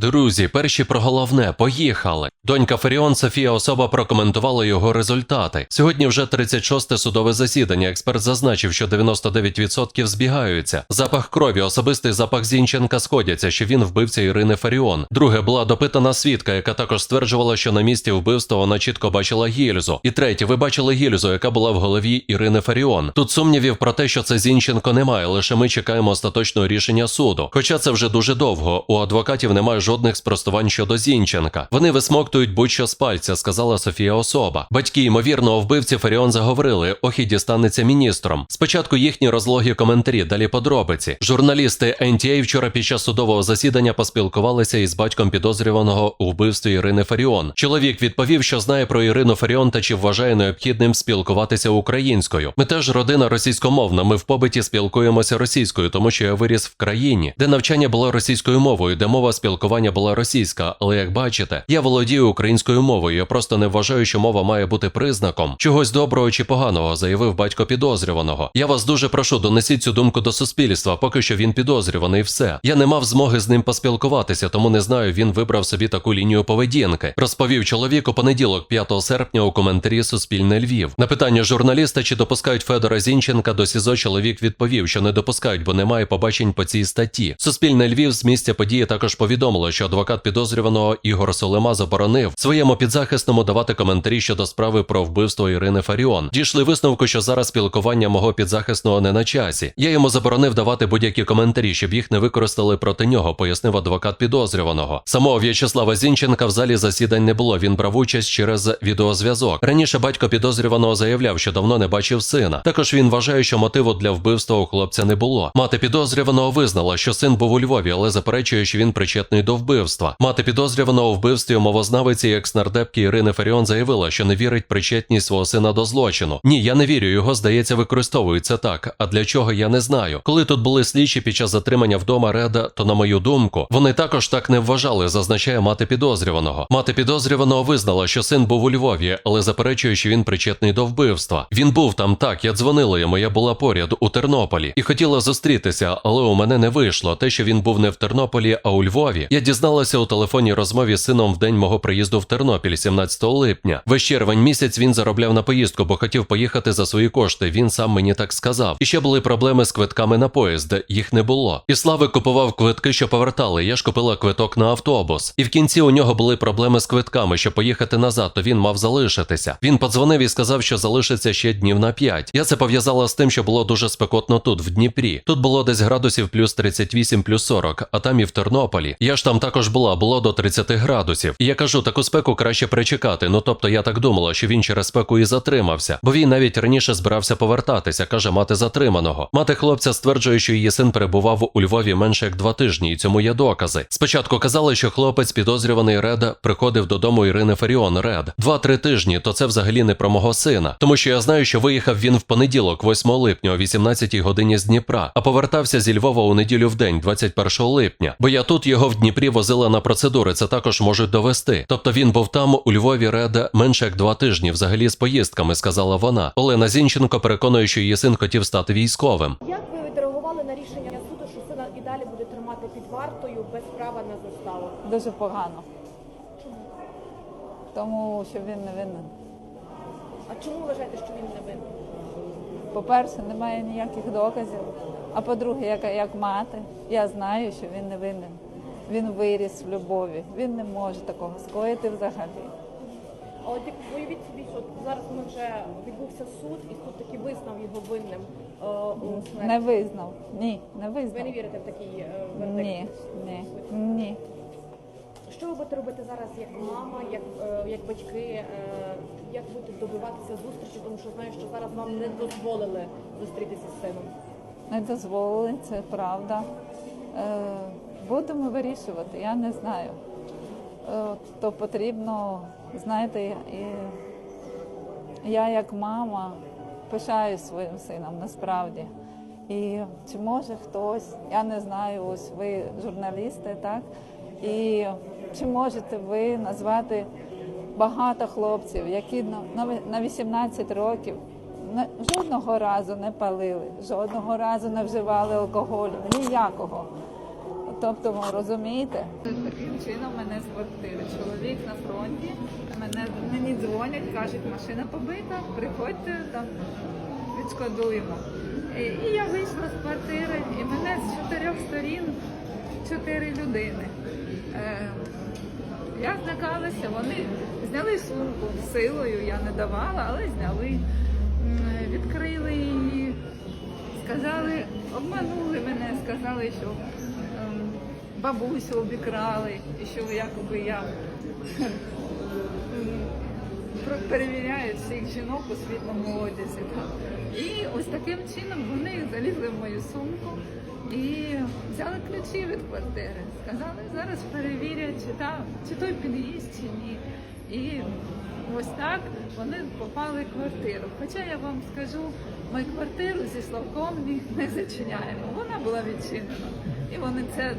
Друзі, перші про головне, поїхали. Донька Феріон Софія Особа прокоментувала його результати. Сьогодні вже 36-те судове засідання. Експерт зазначив, що 99% збігаються. Запах крові, особистий запах Зінченка сходяться, що він вбивця Ірини Феріон. Друге була допитана свідка, яка також стверджувала, що на місці вбивства вона чітко бачила гільзу. І третє, ви бачили гільзу, яка була в голові Ірини Феріон. Тут сумнівів про те, що це Зінченко немає, лише ми чекаємо остаточного рішення суду. Хоча це вже дуже довго. У адвокатів немає жодних спростувань щодо Зінченка. Вони висмоктують будь-що з пальця, сказала Софія Особа. Батьки ймовірного вбивці Феріон заговорили, ох і дістанеться міністром. Спочатку їхні розлогі коментарі, далі подробиці. Журналісти NTA вчора під час судового засідання поспілкувалися із батьком підозрюваного у вбивстві Ірини Феріон. Чоловік відповів, що знає про Ірину Феріон та чи вважає необхідним спілкуватися українською. Ми теж родина російськомовна. Ми в побиті спілкуємося російською, тому що я виріс в країні, де навчання було російською мовою, де мова спілкування була російська. Але як бачите, я володію українською мовою. Я просто не вважаю, що мова має бути признаком чогось доброго чи поганого, заявив батько підозрюваного. Я вас дуже прошу, донесіть цю думку до суспільства. Поки що він підозрюваний. Все я не мав змоги з ним поспілкуватися, тому не знаю. Він вибрав собі таку лінію поведінки. Розповів чоловік у понеділок, 5 серпня, у коментарі Суспільне Львів. На питання журналіста, чи допускають Федора Зінченка до СІЗО, чоловік відповів, що не допускають, бо немає побачень по цій статті. Суспільне Львів з місця події також повідомило, що адвокат підозрюваного Ігор Солема заборонив своєму підзахисному давати коментарі щодо справи про вбивство Ірини Фаріон. Дійшли висновку, що зараз спілкування мого підзахисного не на часі. Я йому заборонив давати будь-які коментарі, щоб їх не використали проти нього, пояснив адвокат підозрюваного. Самого В'ячеслава Зінченка в залі засідань не було. Він брав участь через відеозв'язок. Раніше батько підозрюваного заявляв, що давно не бачив сина. Також він вважає, що мотиву для вбивства у хлопця не було. Мати підозрюваного визнала, що син був у Львові, але заперечує, що він причетний до вбивства. Мати підозрюваного у вбивстві мовознавиці екснардепки Ірини Феріон заявила, що не вірить причетність свого сина до злочину. Ні, я не вірю. Його здається, використовують це так. А для чого я не знаю. Коли тут були слідчі під час затримання вдома Реда, то на мою думку, вони також так не вважали, зазначає мати підозрюваного. Мати підозрюваного визнала, що син був у Львові, але заперечує, що він причетний до вбивства. Він був там так. Я дзвонила йому. Я була поряд у Тернополі і хотіла зустрітися, але у мене не вийшло. Те, що він був не в Тернополі, а у Львові. Я дізналася у телефонній розмові з сином в день мого приїзду в Тернопіль, 17 липня. Весь червень місяць він заробляв на поїздку, бо хотів поїхати за свої кошти. Він сам мені так сказав. І ще були проблеми з квитками на поїзд, їх не було. І Славик купував квитки, що повертали. Я ж купила квиток на автобус. І в кінці у нього були проблеми з квитками, щоб поїхати назад, то він мав залишитися. Він подзвонив і сказав, що залишиться ще днів на 5. Я це пов'язала з тим, що було дуже спекотно тут, в Дніпрі. Тут було десь градусів плюс 38, плюс 40, а там і в Тернополі. Я ж там також була, було до 30 градусів. Я кажу, таку спеку краще причекати. Ну тобто я так думала, що він через спеку і затримався, бо він навіть раніше збирався повертатися, каже мати затриманого. Мати хлопця стверджує, що її син перебував у Львові менше як два тижні, і цьому є докази. Спочатку казали, що хлопець, підозрюваний Реда, приходив додому Ірини Феріон Ред. Два-три тижні, то це взагалі не про мого сина. Тому що я знаю, що виїхав він в понеділок, 8 липня, о 18 годині з Дніпра, а повертався зі Львова у неділю в день, 21 липня. Бо я тут його в Дніпрі возила на процедури, це також можуть довести. Тобто він був там у Львові Реда менше як два тижні, взагалі з поїздками, сказала вона. Олена Зінченко переконує, що її син хотів стати військовим. Як ви відреагували на рішення суду, що сина і далі буде тримати під вартою без права на заставу? Дуже погано. Тому що він не винен. А чому вважаєте, що він не винен? По-перше, немає ніяких доказів. А по-друге, як, як мати, я знаю, що він не винен. Він виріс в любові. Він не може такого скоїти взагалі. А от як уявіть собі, що зараз ми вже відбувся суд, і суд таки визнав його винним е, у смерті. Не визнав. Ні, не визнав. Ви не вірите в такий е, вердикт? Ні, ні, ні. Що ви будете робити зараз як мама, як, е, як батьки, е, як будете добиватися зустрічі, тому що знаю, що зараз вам не дозволили зустрітися з сином. Не дозволили, це правда. Е, будемо вирішувати, я не знаю. Е, то потрібно, знаєте, я як мама пишаюсь своїм сином насправді. І чи може хтось, я не знаю, ось ви журналісти, так? І чи можете ви назвати багато хлопців, які на 18 років жодного разу не палили, жодного разу не вживали алкоголю, ніякого. Тобто, ви розумієте? Таким чином мене з квартири. Чоловік на фронті, мене мені дзвонять, кажуть, машина побита, приходьте там, відшкодуємо. І, я вийшла з квартири, і мене з чотирьох сторін чотири людини. Е, я злякалася, вони зняли сумку силою, я не давала, але зняли. Відкрили її, сказали, обманули мене, сказали, що бабусю обікрали, і що якоби я перевіряю всіх жінок у світлому одязі. І ось таким чином вони залізли в мою сумку і взяли ключі від квартири. Сказали, зараз перевірять, чи, та, чи той під'їзд, чи ні. І ось так вони попали в квартиру. Хоча я вам скажу, ми квартиру зі Славком не зачиняємо. Вона була відчинена. І вони це,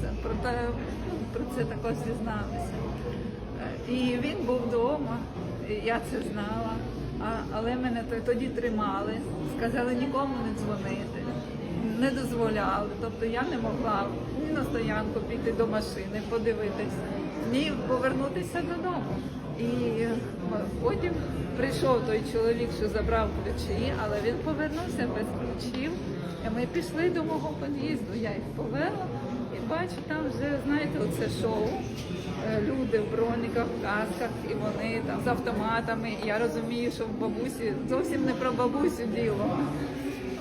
це про, те, ну, про це також дізналися. Е, І він був вдома, я це знала. А, але мене тоді тримали, сказали нікому не дзвонити, не дозволяли. Тобто я не могла ні на стоянку піти до машини, подивитись, ні повернутися додому. І потім прийшов той чоловік, що забрав ключі, але він повернувся без ключів. І ми пішли до мого під'їзду, я їх повела і бачу, там вже, знаєте, оце шоу. Е, Люди в броніках, в касках, і вони там з автоматами. Я розумію, що в бабусі зовсім не про бабусю діло.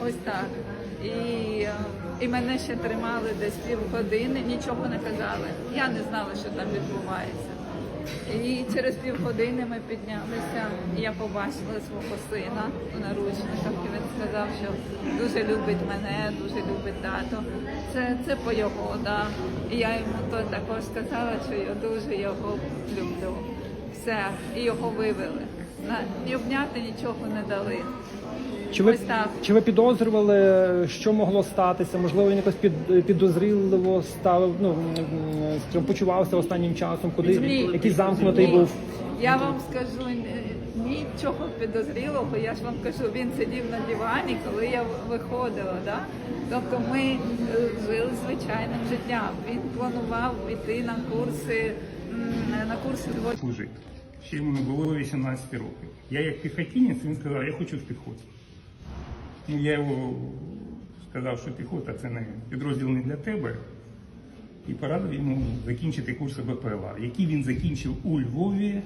Ось так. І, е, і мене ще тримали десь півгодини, нічого не казали. Я не знала, що там відбувається. І через півгодини ми піднялися, і я побачила свого сина у наручниках, і він сказав, що дуже любить мене, дуже любить тато. Це, це по його, да. І я йому то також сказала, що я дуже його люблю. Все, і його вивели. На, ні обняти нічого не дали. Чи ви, Ось так. чи ви підозрювали, що могло статися? Можливо, він якось під, підозріливо став, ну, м, почувався останнім часом, куди Ні. який замкнутий Ні. був. Я вам скажу ні- нічого підозрілого. Я ж вам кажу, він сидів на дивані, коли я виходила. Да? Тобто ми е, жили звичайним життям. Він планував йти на курси м, на курси творчості. служити. Ще йому не було 18 років. Я як піхотінець, він сказав, я хочу в піхоті. Ну, я його сказав, що піхота це не підрозділ не для тебе. І порадив йому закінчити курси БПЛА, які він закінчив у Львові е,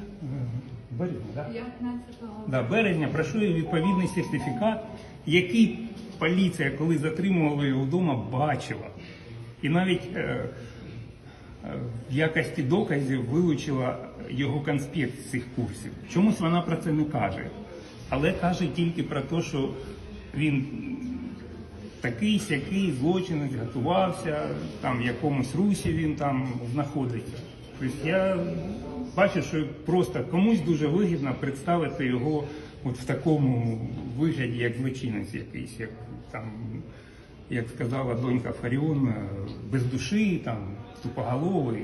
в березні, да? 15-го. Да, березня пройшов відповідний сертифікат, який поліція, коли затримувала його вдома, бачила. І навіть е, е, в якості доказів вилучила його конспект з цих курсів. Чомусь вона про це не каже. Але каже тільки про те, що він такий сякий злочинець готувався, там в якомусь русі він там знаходиться. Тобто я бачу, що просто комусь дуже вигідно представити його от в такому вигляді, як злочинець якийсь, як там, як сказала донька Фаріон, без душі, там, тупоголовий.